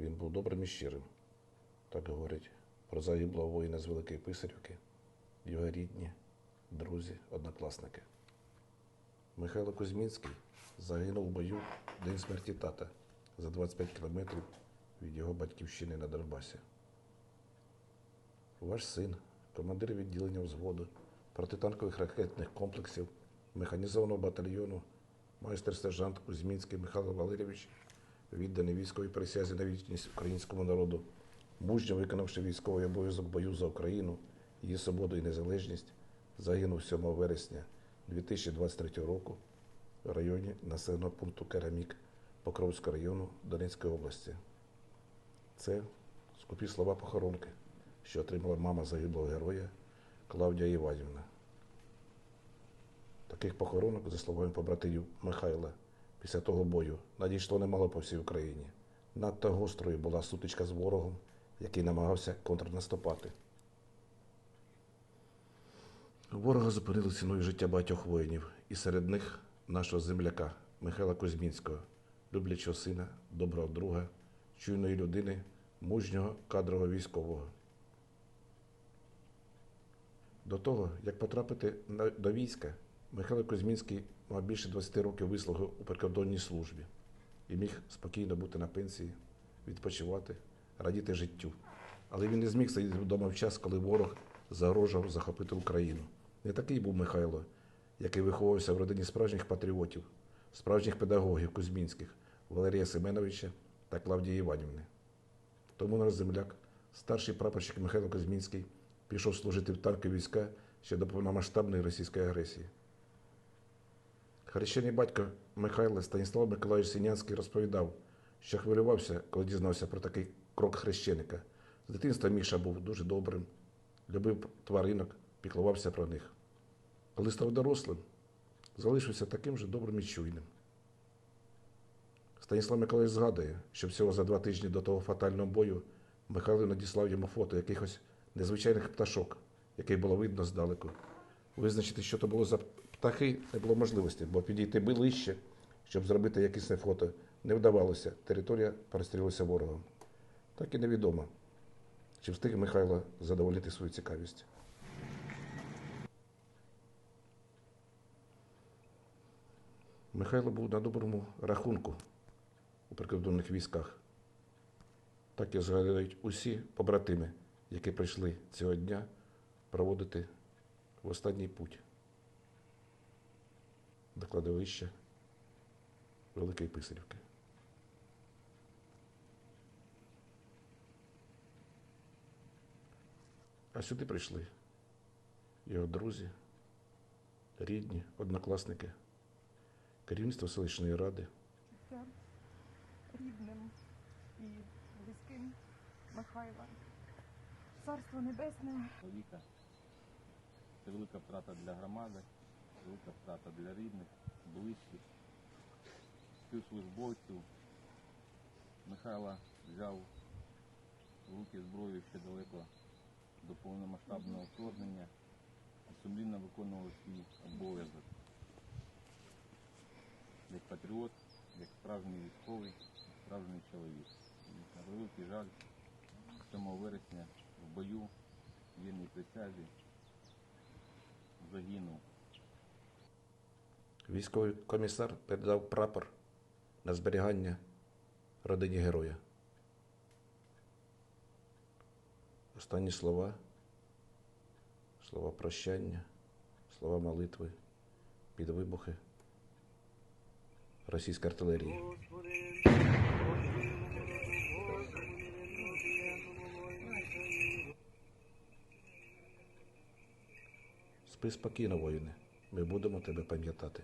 Він був добрим і щирим. Так говорять про загиблого воїна з Великої Писарівки, його рідні, друзі, однокласники. Михайло Кузьмінський загинув в бою день смерті тата за 25 кілометрів від його батьківщини на Донбасі. Ваш син, командир відділення взводу протитанкових ракетних комплексів механізованого батальйону, майстер-сержант Кузьмінський Михайло Валерійович, відданий військовій присязі на вічність українському народу, мужньо виконавши військовий обов'язок бою за Україну, її свободу і незалежність, загинув 7 вересня 2023 року в районі населеного пункту Керамік Покровського району Донецької області. Це скупі слова похоронки, що отримала мама загиблого героя Клавдія Іванівна. Таких похоронок, за словами побратимів Михайла, після того бою надійшло немало по всій Україні. Надто гострою була сутичка з ворогом, який намагався контрнаступати. Ворога зупинили ціною життя багатьох воїнів, і серед них нашого земляка Михайла Кузьмінського, люблячого сина, доброго друга, чуйної людини, мужнього кадрового військового. До того, як потрапити до війська, Михайло Кузьмінський мав більше 20 років вислуги у прикордонній службі і міг спокійно бути на пенсії, відпочивати, радіти життю. Але він не зміг сидіти вдома в час, коли ворог загрожував захопити Україну. Не такий був Михайло, який виховувався в родині справжніх патріотів, справжніх педагогів Кузьмінських Валерія Семеновича та Клавдії Іванівни. Тому наш земляк, старший прапорщик Михайло Кузьмінський, пішов служити в танки війська ще до повномасштабної російської агресії. Хрещений батько Михайла Станіслав Миколаївич Синянський розповідав, що хвилювався, коли дізнався про такий крок хрещеника. З дитинства Міша був дуже добрим, любив тваринок, піклувався про них. Коли став дорослим, залишився таким же добрим і чуйним. Станіслав Миколаївич згадує, що всього за два тижні до того фатального бою Михайло надіслав йому фото якихось незвичайних пташок, яких було видно здалеку. Визначити, що то було за птахи, не було можливості, бо підійти ближче, щоб зробити якісне фото, не вдавалося. Територія перестрілилася ворогом. Так і невідомо, чи встиг Михайло задовольнити свою цікавість. Михайло був на доброму рахунку у прикордонних військах. Так і згадають усі побратими, які прийшли цього дня проводити в останній путь до кладовища Великої Писарівки. А сюди прийшли його друзі, рідні, однокласники, керівництво селищної ради. рідним і близьким Михайла. Царство Небесне чоловіка. Це велика втрата для громади, велика втрата для рідних, близьких, співслужбовців. Михайло взяв в руки зброю ще далеко до повномасштабного вторгнення і сумлінно виконував свій обов'язок. Як патріот, як справжній військовий, як справжній чоловік. На превеликий жаль, 7 вересня в бою вірній присязі загинув. Військовий комісар передав прапор на зберігання родині героя. Останні слова, слова прощання, слова молитви під вибухи російської артилерії. Спи спокійно, воїне. Ми будемо тебе пам'ятати.